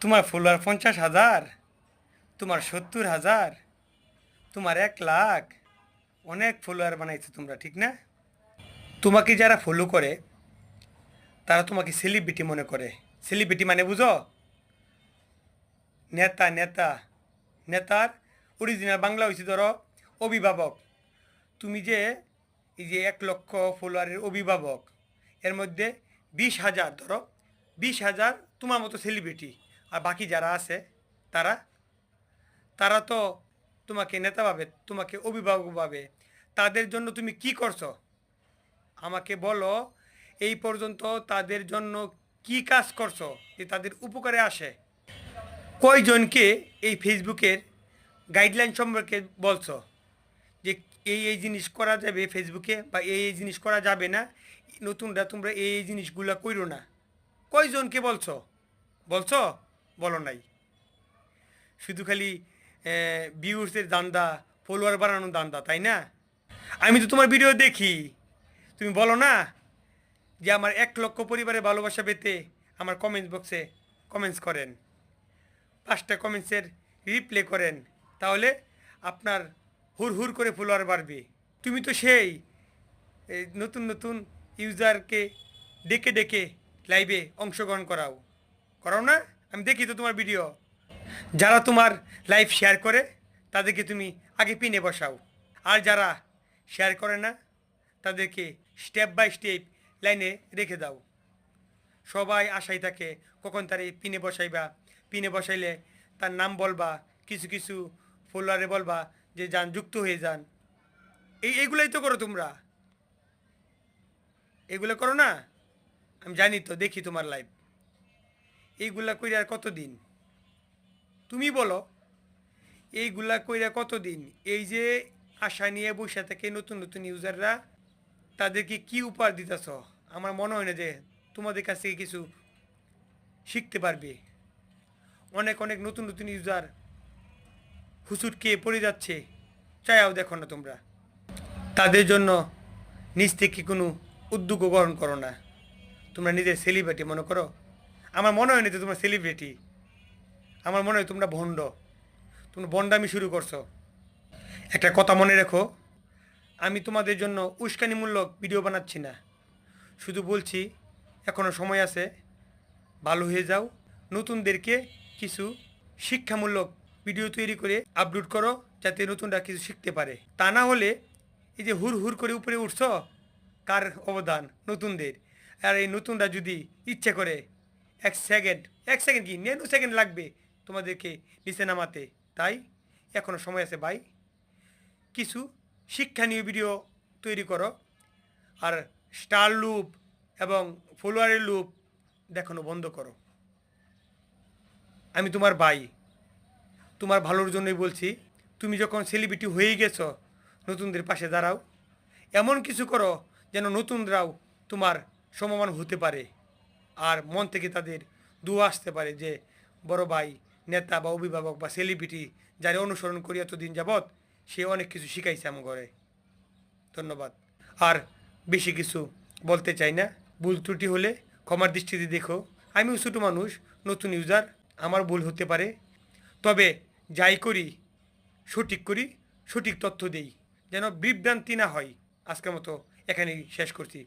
তোমার ফলোয়ার পঞ্চাশ হাজার, তোমার সত্তর হাজার, তোমার এক লাখ, অনেক ফলোয়ার বানাইছো তোমরা, ঠিক না? তোমাকে যারা ফলো করে, তারা তোমাকে সেলিব্রিটি মনে করে। সেলিব্রিটি মানে বুঝো? নেতা নেতা, নেতার অরিজিনাল বাংলা হয়েছে ধরো, অভিভাবক। তুমি যে, এই যে এক লক্ষ ফলোয়ারের অভিভাবক, এর মধ্যে বিশ হাজার, ধরো, বিশ হাজার তোমার মতো সেলিব্রিটি আর বাকি যারা আছে, তারা তারা তো তোমাকে নেতা পাবে তোমাকে অভিভাবক পাবে তাদের জন্য তুমি কি করছ? আমাকে বলো, এই পর্যন্ত তাদের জন্য কি কাজ করছ যে তাদের উপকারে আসে? কয়জনকে এই ফেসবুকের গাইডলাইন সম্পর্কে বলছো? যে এই এই জিনিস করা যাবে ফেসবুকে বা এই এই জিনিস করা যাবে না, নতুনরা তোমরা এই এই জিনিসগুলো করো না। কয়জনকে বলছো? বলছো? বলো নাই। শুধু খালি ভিউসের দান্দা ফলোয়ার বাড়ানোর দান্দা, তাই না? আমি তো তোমার ভিডিও দেখি। তুমি বলো না যে আমার এক লক্ষ পরিবারের ভালোবাসা পেতে আমার কমেন্টস বক্সে কমেন্টস করেন। পাঁচটা কমেন্টসের রিপ্লে করেন। তাহলে আপনার হুর হুর করে ফলোয়ার বাড়বে। তুমি তো সেই নতুন নতুন ইউজারকে ডেকে ডেকে লাইভে অংশগ্রহণ করাও। করাও না? আমি দেখি তো তোমার ভিডিও যারা তোমার লাইভ শেয়ার করে, তাদেরকে তুমি আগে পিনে বসাও। আর যারা শেয়ার করে না, তাদেরকে স্টেপ বাই স্টেপ লাইনে রেখে দাও। সবাই আশাই থাকে কখন তার এই পিনে বসাইবা। পিনে বসাইলে তার নাম বলবা, কিছু কিছু ফলোয়ারে বলবা যে, যান, যুক্ত হয়ে যান। এই এইগুলাই তো করো তোমরা। এগুলো করো না? আমি জানি তো, দেখি তোমার লাইভ এইগুলা কইরা আর কতদিন? তুমি বলো। এইগুলা কইরা কতদিন? এই যে আশা নিয়ে বসে থেকে নতুন নতুন ইউজাররা তাদেরকে কি উপহার দিতেছ? আমার মনে হয় না যে তোমাদের কাছ থেকে কিছু শিখতে পারবে। অনেক অনেক নতুন নতুন ইউজার হুসুট খেয়ে পড়ে যাচ্ছে। চায়াও দেখো না তোমরা। তাদের জন্য নিজ থেকে কোনো উদ্যোগ গ্রহণ করো না। তোমরা নিজের সেলিব্রিটি মনে করো? আমার মনে হয় না যে তোমরা সেলিব্রিটি আমার মনে হয় তোমরা ভণ্ড। তোমরা বন্ডামি শুরু করছ। একটা কথা মনে রেখো, আমি তোমাদের জন্য উস্কানিমূলক ভিডিও বানাচ্ছি না। শুধু বলছি এখনও সময় আছে, ভালো হয়ে যাও। নতুনদেরকে কিছু শিক্ষামূলক ভিডিও তৈরি করে আপলোড করো, যাতে নতুনরা কিছু শিখতে পারে। তা না হলে এই যে হুর হুর করে উপরে উঠছ, কার অবদান নতুনদের? আর এই নতুনরা যদি ইচ্ছে করে এক সেকেন্ড এক সেকেন্ড কি? নেনু সেকেন্ড লাগবে তোমাদেরকে নিচে নামাতে। তাই? এখনও সময় আছে, ভাই। কিছু শিক্ষণীয় ভিডিও তৈরি করো। আর স্টার লুপ এবং ফলোয়ারের লুপ দেখানো বন্ধ করো। আমি তোমার ভাই। তোমার ভালোর জন্যই বলছি, তুমি যখন সেলিব্রিটি হয়ে গেছো, নতুনদের পাশে দাঁড়াও। এমন কিছু করো যেন নতুনরাও তোমার সমমান হতে পারে। আর মন থেকে তাদের দুয়া আসতে পারে যে, বড় ভাই, নেতা বা অভিভাবক বা সেলিব্রিটি যারা অনুসরণ করি এতদিন যাবৎ, সে অনেক কিছু শিখাইছে আমার ঘরে। ধন্যবাদ। আর বেশি কিছু বলতে চাই না। ভুল ত্রুটি হলে ক্ষমার দৃষ্টিতে দেখো। আমিও ছোটো মানুষ, নতুন ইউজার আমার ভুল হতে পারে। তবে যাই করি, সঠিক করি, সঠিক তথ্য দেই। যেন বিভ্রান্তি না হয়। আজকের মতো এখানেই শেষ করছি।